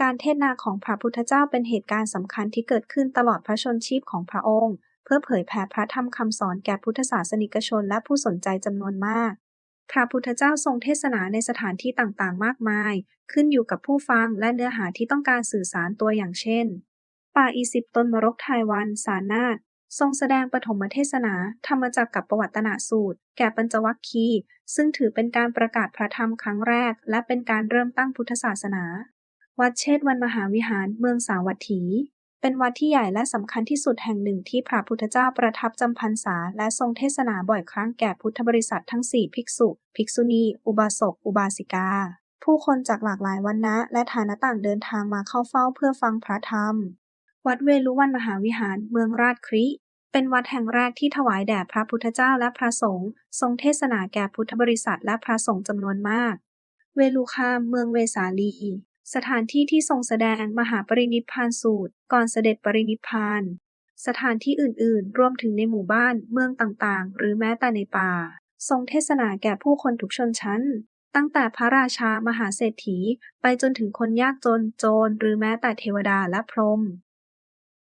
การเทศนาของพระพุทธเจ้าเป็นเหตุการณ์สำคัญที่เกิดขึ้นตลอดพระชนชีพของพระองค์ เพื่อเผยแผ่พระธรรมคำสอนแก่พุทธศาสนิกชนและผู้สนใจจำนวนมาก พระพุทธเจ้าทรงเทศนาในสถานที่ต่างๆ มากมาย ขึ้นอยู่กับผู้ฟังและเนื้อหาที่ต้องการสื่อสารตัวอย่างเช่น ป่าอีสิบต้นมรกไทยวัน สานาถทรงแสดงปฐมเทศนาธรรมจักกับประวัตนาสูตร แก่ปัญจวัคคีย์ซึ่งถือเป็นการประกาศพระธรรมครั้งแรก และเป็นการเริ่มตั้งพุทธศาสนา วัดเชตวันมหาวิหารเมืองสาวัตถี เป็นวัดที่ใหญ่และสำคัญที่สุดแห่งหนึ่งที่พระพุทธเจ้าประทับจำพรรษา และทรงเทศนาบ่อยครั้งแก่พุทธบริษัททั้งสี่ภิกษุ ภิกษุณี อุบาสก อุบาสิกา ผู้คนจากหลากหลายวรรณะและฐานะต่างเดินทางมาเข้าเฝ้าเพื่อฟังพระธรรม วัดเวลุวันมหาวิหารเมืองราชคริเป็นวัดแห่งแรกที่ถวายแด่พระพุทธเจ้าและพระสงฆ์ทรงเทศนาแก่พุทธบริษัทและพระสงฆ์จำนวนมาก เวลุคามเมืองเวสาลี สถานที่ที่ทรงแสดงมหาปรินิพพานสูตร ก่อนเสด็จปรินิพพาน สถานที่อื่นๆ รวมถึงในหมู่บ้านเมืองต่างๆ หรือแม้แต่ในป่า ทรงเทศนาแก่ผู้คนทุกชนชั้น ตั้งแต่พระราชามหาเศรษฐี ไปจนถึงคนยากจนโจรหรือแม้แต่เทวดาและพรหม